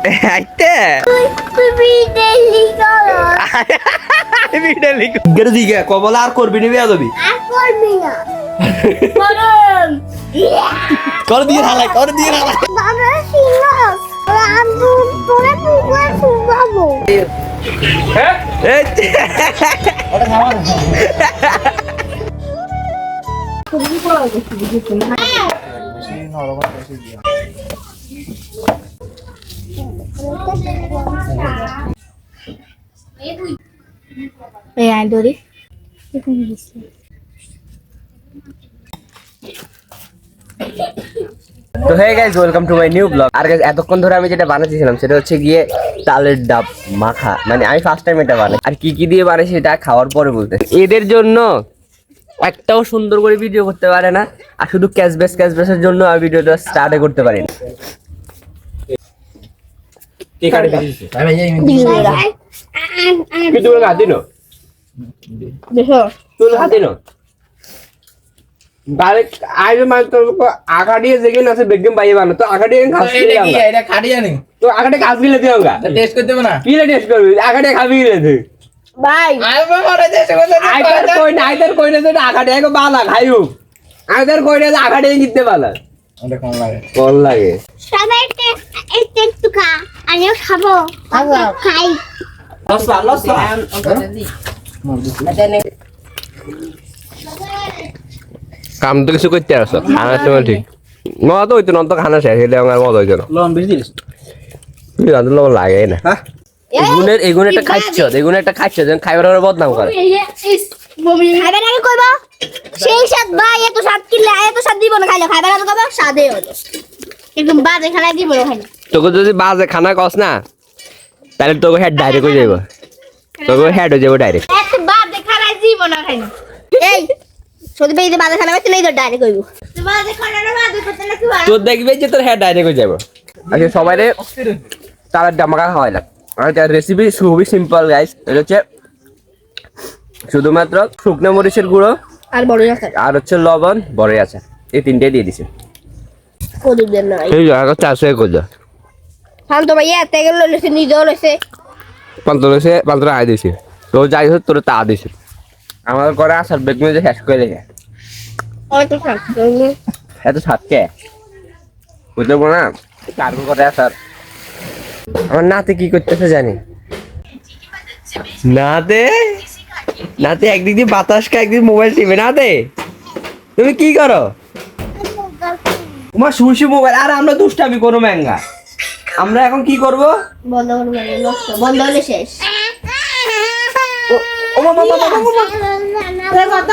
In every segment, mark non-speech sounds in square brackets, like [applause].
[laughs] আইতে কবল আর করবি নি বিয়া যাবি? আর করবি না কর দিয়ে হালাই কর দিয়ে হালাই। বাবা সিঙ্গাস আমি তোরে পুকুরে ফুগাবো এই [laughs] এই আই দড়ি তো hey guys welcome to my new blog R guys এতক্ষণ ধরে আমি যেটা বানাচ্ছিলাম সেটা হচ্ছে গিয়ে তালের ডাব মাখা মানে আমি ফার্স্ট টাইম এটা বানাই আর কি কি দিয়ে বানাই সেটা খাওয়ার পরে বলতে এদের জন্য একটাও সুন্দর করে ভিডিও করতে পারে না আর শুধু ক্যাশব্যাক ক্যাশব্যাকের জন্য আমি ভিডিওটা স্টার্টে করতে পারি না কিন্তু হাতে নো দেখো। তুই হাতে নো ডাইরেক্ট আইবে মানে আছে বেগম পাইয়ে বানো তো আঘা দিয়ে খাস এটা খাটি জানি তো আঘাটে খাস গিলে দিও গা টেস্ট করতে না? কি টেস্ট করবি? আঘাটে খাবি গিলে তুই? ভাই আইবা করে দেশে বলে আইতার কই না। আইতার কই না তো আঘাটে এক বালা খাইউ আইতার কই না নিতে বালা ওটা কম লাগে? কোন লাগে? সবাই একটু একটু খা আমিও খাব। খাই। লসা লসা কাম তো কিছু করতে আসো খানা সময় ঠিক। মজা তো হইতো না তো খানা শেষ হইলে আমার মজা হইতো না। লন বেশি দিস তুই লাগে না। হ্যাঁ? এগুনের এগুন একটা খাচ্ছ এগুন একটা খাচ্ছ যেন খাইবার ওরা বদনাম করে। খাইবার আগে কইব? সেই স্বাদ ভাই এত স্বাদ কিনলে এত স্বাদ দিব না খাইলে খাইবার আগে কইব স্বাদে হলো একদম বাজে খানা দিব না খাইলে। তোকে যদি বাজে খানা কস না তাহলে তোকে হেড ডাইরেক্ট হয়ে যাব তোকে হেড হয়ে যাব ডাইরেক্ট এত বাজে খানা দিব না খাইলে এই সত্যি ভাই খানা তো ডাইরেক্ট কইব বাজে খানা না বাজে করতে না কি তোর দেখবে যে তোর ডাইরেক্ট হয়ে যাব। আচ্ছা সবাই তার জামাকা আর রেসিপি খুবই সিম্পল গাইস এটা হচ্ছে শুধুমাত্র শুকনো মরিচের গুঁড়ো আর বড় আছে। আর হচ্ছে লবণ বড়ই আছে। এই তিনটে দিয়ে দিছে। কদুর দেন না এই জায়গা চারশো করছে শান্ত ভাই এত গেল লইছে নিজেও লইছে। পান্তরে পান্তরে আয় দিছে। তো যাই হোক তোর তা দিছে। আমাদের করে আসার বেগ মেজে শেষ করে শান্ত এত সাতকে বুঝতে পারব না কার্বন করে আসার। আমার নাতে কি করতেছে জানি? নাতে? নাতে একদিক দিয়ে বাতাস খায় একদিন মোবাইল টিপে। নাতে তুমি কি করো? তোমার শুশি মোবাইল। আর আমরা দুষ্টামি করো ম্যাঙ্গা। আমরা এখন কি করব? বন্ধ বন্ধ হলে শেষ। ও- মা, মা, মা, মা, মা।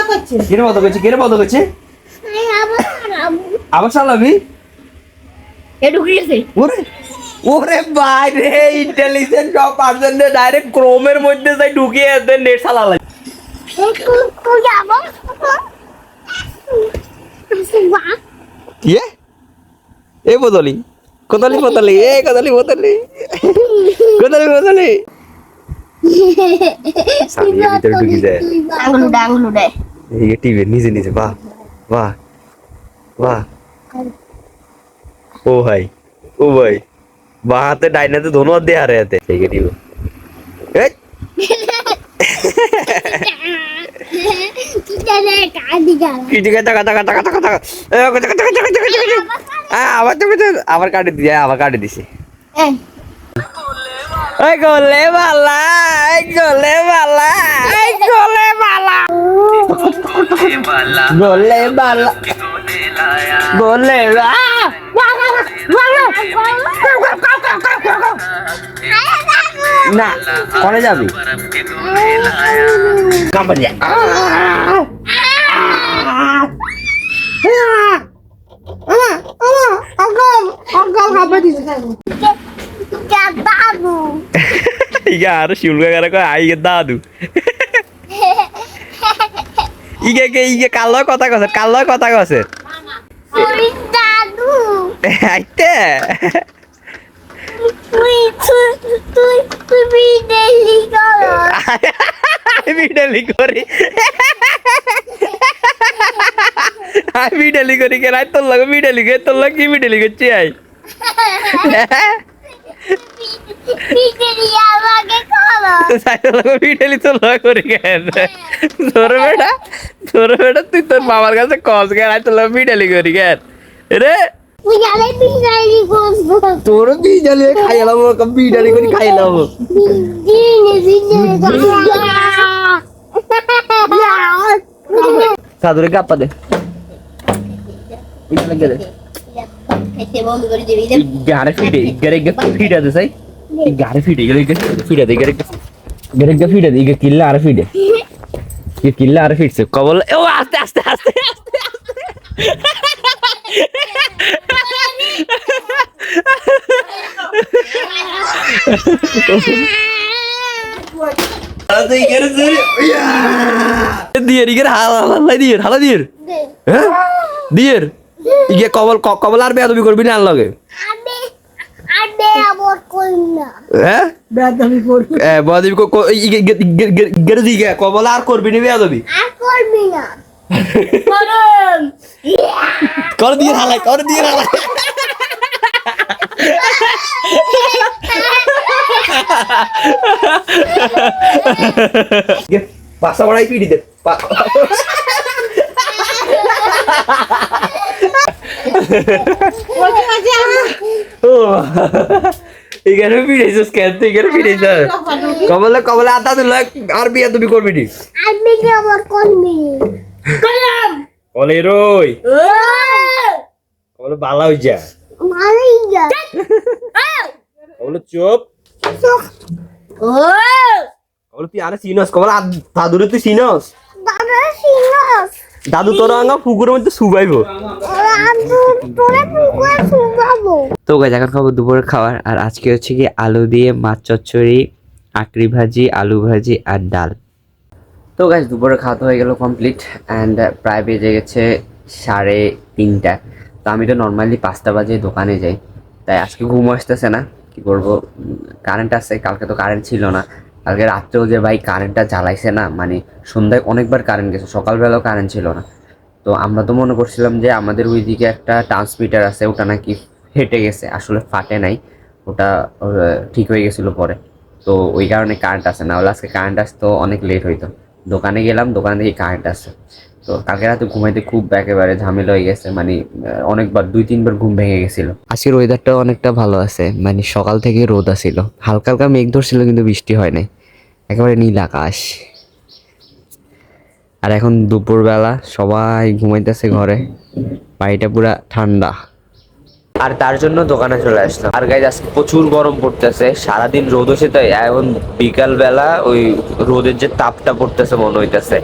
করছে? কিরে মতো করছে কিরে মতো করছে? আবার চালাবি এ ঢুকে গেছে। ওরে ওরে ভাই রে ইন্টেলিজেন্ট সব পারছেন ডাইরেক্ট ক্রোমের মধ্যে যাই ঢুকিয়ে দেন নেট চালালে ইয়ে? এ বদলি কোদালি বদলি এ কোদালি বদলি কোদালি বদলি সামনে ভিতরে ঢুকি যায়। আঙুল উড়ে আঙুল উড়ে এই টিভি নিজে নিজে বাহ বাহ বাহ। ও ভাই ও ভাই বাঁ হাতে ডাইনাতে দোনো হাত দিয়ে হারে হাতে ঠিক আছে টিভি। এই! কি ঠিক আছে টাকা টাকা anh còn lẽ bà lá anh còn lẽ bà lá anh còn lẽ bà lá còn lẽ bà lá còn lẽ bà না কলে যাবি কাপড় যা অগম অগম কাপড় দিছে దాదు ఇక ఆరు శివులుగా కనుక ఆయిగ దాదు ఇక ఇక కల్లో కొత్త కోసారు కల్లో కొత్త కోసారు అయితే আমি ডেলিভারি আমি ডেলিভারি কে রাত তোর লাগে আমি ডেলিভারি তোর লাগে কি আমি ডেলিভারি চাই [laughs] তুই তোর বাবার কাছে কস গেল আর তোর পিটালি করি কেন? রে তোর বিজালি খাইলাম পিটালি করে খাইলাম। [laughs] দিনে সাদুরে দে। গেলে খেতে বন্ধ করে দিবি গারে ফিটে গরে গে ফিটে দে সাই। গারে ফিটে গরে ফিটে দে গরে গরে ফিটে দে কিল্লা আর ফিটে। কে কিল্লা আর ফিটছে কবল ও আস্তে আস্তে আস্তে [laughs] দিয়ে গরে হালা হালা দিয়ে হালা দিয়ে হ্যাঁ? দিয়ে ইগে কবল ক- কবল আর বেয়াদবি করবি না লগে আমি আমি আমার কই না। হ্যাঁ? বেদমি করবি। এ বদিবি কো কো ইগে গরে দিগে কবল আর করবি না বেয়াদবি। কর দিয়ে হালাই কর দিয়ে হালাই পাশা বড়াই পিড়ি দে পা- ও এখানে পিড়েছিস কেন? তুই এখানে পিড়েছিস কবলে কবলে আদা দিল আর বিয়া তুমি করবি নি? আমি আমার করবি। করম বলে রই। বলে বালা হই যা। মারি যা। বলে চুপ। ও বলে তুই আরে চিনস কবলে দাদুরে তুই চিনস? দাদা সিনস দাদু, তোর আঙ্গা পুকুরের মধ্যে শুবাইবো তো গাছ এখন খাব দুপুরের খাবার, আর আজকে হচ্ছে কি আলু দিয়ে মাছ চচ্চড়ি, আঁকড়ি ভাজি, আলু ভাজি আর ডাল। তো গাছ দুপুরে খাওয়া হয়ে গেল কমপ্লিট অ্যান্ড প্রায় বেজে গেছে সাড়ে তিনটা। তো আমি তো নর্মালি পাঁচটা বাজে দোকানে যাই, তাই আজকে ঘুম আসতেছে না, কি করব? কারেন্ট আসছে কালকে তো কারেন্ট ছিল না। কালকে রাত্রেও যে ভাই কারেন্টটা জ্বালাইছে না মানে সন্ধ্যায় অনেকবার কারেন্ট গেছে, সকালবেলাও কারেন্ট ছিল না। তো আমরা তো মনে করছিলাম যে আমাদের ওইদিকে একটা ট্রান্সমিটার আছে, ওটা নাকি ফেটে গেছে, আসলে ফাটে নাই, ওটা ঠিক হয়ে গেছিল পরে। তো ওই কারণে কারেন্ট আসে, না হলে আজকে কারেন্ট আসতো, অনেক লেট হইতো। দোকানে গেলাম, দোকানে দেখি কারেন্ট আসছে। তো কালকে রাতে ঘুমাইতে খুব একেবারে ঝামেলা হয়ে গেছে মানে অনেকবার, দুই, তিনবার ঘুম ভেঙে গেছিল। আজকের ওয়েদারটা অনেকটা ভালো আছে মানে সকাল থেকে রোদ আসছিল হালকা হালকা মেঘ ধরছিল, কিন্তু বৃষ্টি হয় নাই। একেবারে নীল আকাশ। আর এখন দুপুরবেলা সবাই ঘুমাইতেছে ঘরে। বাড়িটা পুরা ঠান্ডা। আর তার জন্য দোকানে চলে আসলাম। আর গাইজ আজকে প্রচুর গরম পড়তেছে। সারাদিন রোদ হচ্ছে তাই এখন বিকাল বেলা ওই রোদের যে তাপটা পড়তেছে মনে হইতেছে।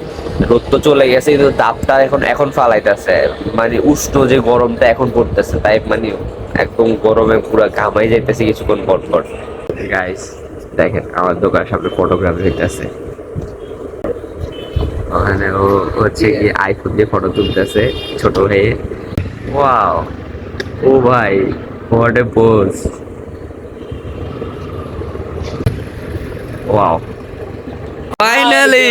রোদ তো চলে গেছে, কিন্তু তাপটা এখন এখন ফালাইতেছে। মানে উষ্ণ যে গরমটা এখন পড়তেছে তাই মানে একদম গরমে পুরো ঘামাই যাইতেছে কিছুক্ষণ পর পর। গাইস দেখেন, আমার দোকানের সামনে ফটোগ্রাফি হইতেছে। ওখানে ও হচ্ছে কি আইফোন দিয়ে ফটো তুলতেছে, ছোট হয়ে ও ভাই what a pose wow finally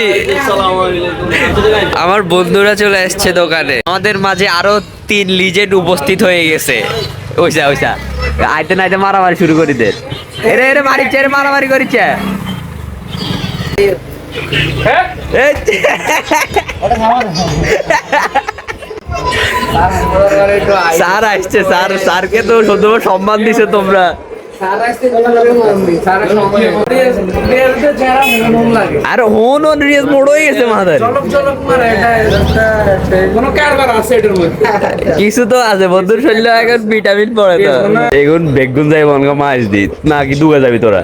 আমার বন্ধুরা চলে এসছে দোকানে। আমাদের মাঝে আরও তিন লিজেন্ড উপস্থিত হয়ে গেছে। ওইসা ওইসা। আইতে নাইতে মারামারি শুরু করে দে এরে এরে মারিচ্ছে এরে মারামারি করিছে। স্যার আসছে স্যার স্যারকে তো শুধু সম্মান দিছে তোমরা। আর হন অন রিয়েস মোড় হয়ে গেছে মাথার কোনো কারবার আছে এটার মধ্যে কিছু তো আছে বন্ধুর শরীরে এখন ভিটামিন পড়ে তো। এখন বেগুন যাই মনকা মাছ দি না কি দুগা যাবি তোরা?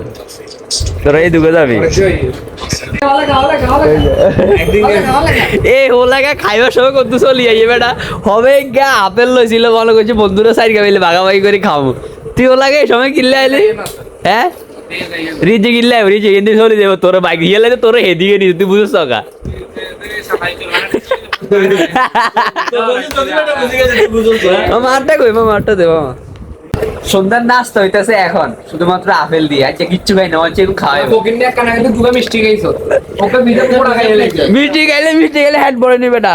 তোরা এই দুগা যাবি? এ হোলাগা খাইবার সময় কত চলি আই বেটা? হবে গা আপেল লইছিল মনে করছি বন্ধুরা সাইড গাবিলে ভাগাভাগি করে খাব তুই ওলাগে সময় কিনলে আইলি? হ্যাঁ? রিজে কিনলে রিজে কিন্তু চলে যাব তোর বাইক গিয়ে লাগে তোর হেদিকে নিস তুই বুঝছ কা? মারটা কই মারটা দে মামা সন্ধ্যার নাস্তা হইতাছে এখন শুধুমাত্র আপেল দিয়ে আচ্ছা কিচ্ছু খাই না হচ্ছে খাওয়াই কোকিন নিয়ে কানা কিন্তু দুটো মিষ্টি খাইছো। ওকে মিষ্টি খাইলে মিষ্টি খাইলে হ্যাট পড়ে নি বেটা।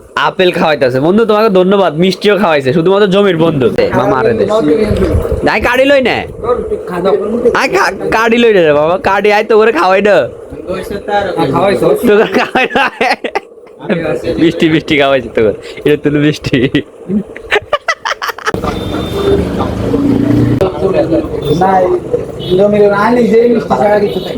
আপেল খাওয়াইতেছে। বন্ধু তোমাকে ধন্যবাদ মিষ্টিও খাওয়াইছে শুধুমাত্র জমির বন্ধু। মামা আরে দে। আই কাড়ি লই না। আই কাড়ি লই না বাবা কাড়ি আই তো করে খাওয়াই না খাওয়াই না মিষ্টি মিষ্টি খাওয়াইছে তোকে। এটা তুই মিষ্টি। না জমির রানি যে মিষ্টি ছাড়া কিছু নাই।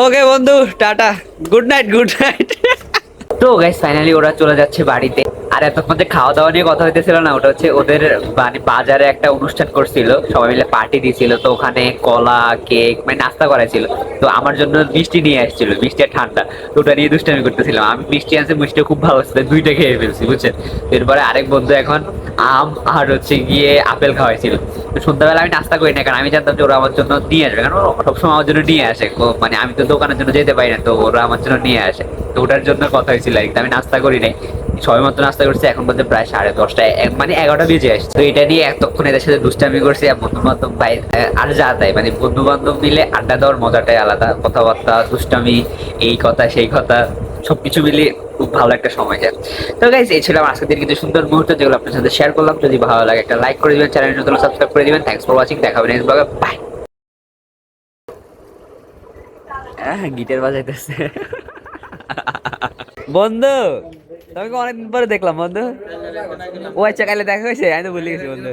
ওকে বন্ধু tata. Good night good night তো গাইস ফাইনালি ওরা চলে যাচ্ছে বাড়িতে। আর এতক্ষণ যে খাওয়া দাওয়া নিয়ে কথা হইতেছিল না, ওটা হচ্ছে ওদের মানে বাজারে একটা অনুষ্ঠান করছিল, সবাই মিলে পার্টি দিছিল, তো ওখানে কলা কেক মানে নাস্তা করাইছিল। তো আমার জন্য মিষ্টি নিয়ে আসছিল, মিষ্টি আর ঠান্ডা। তো ওটা নিয়ে দুষ্টামি করতেছিলাম। আমি মিষ্টি আনছি মিষ্টি খুব ভালো ছিল দুইটা খেয়ে ফেলছি, বুঝছেন? এরপরে আরেক বন্ধু এখন আম আর হচ্ছে গিয়ে আপেল খাওয়াইছিল। তো সন্ধ্যাবেলা আমি নাস্তা করি না, কারণ আমি জানতাম যে ওরা আমার জন্য নিয়ে আসবে, কারণ সবসময় আমার জন্য নিয়ে আসে। মানে আমি তো দোকানের জন্য যেতে পারি না, তো ওরা আমার জন্য নিয়ে আসে। তো ওটার জন্য কথা হয়েছিল আমি নাস্তা করি নাই। সবাই মাত্র নাস্তা করছে, এখন বলতে প্রায় সাড়ে দশটায়। মানে এগারোটা বেজে আসছে। তো এটা নিয়ে এতক্ষণ এদের সাথে দুষ্টামি করছি বন্ধু বান্ধব ভাই আর যা তাই। মানে বন্ধু বান্ধব মিলে আড্ডা দেওয়ার মজাটাই আলাদা। কথাবার্তা, দুষ্টামি, এই কথা, সেই কথা, সবকিছু মিলিয়ে খুব ভালো একটা সময় যায়। তো গাইজ এই ছিল আমার আজকের কিছু সুন্দর মুহূর্ত যেগুলো আপনার সাথে শেয়ার করলাম। যদি ভালো লাগে একটা লাইক করে দিবেন চ্যানেল নতুন সাবস্ক্রাইব করে দিবেন। থ্যাংকস ফর ওয়াচিং দেখা হবে নেক্সট ব্লগে বাই গিটার বাজাইতেছে। বন্ধু! তোমাকে অনেকদিন পরে দেখলাম, বন্ধু। ও আচ্ছা কালে দেখা হয়েছে? আমি তো ভুলে গেছি, বন্ধু।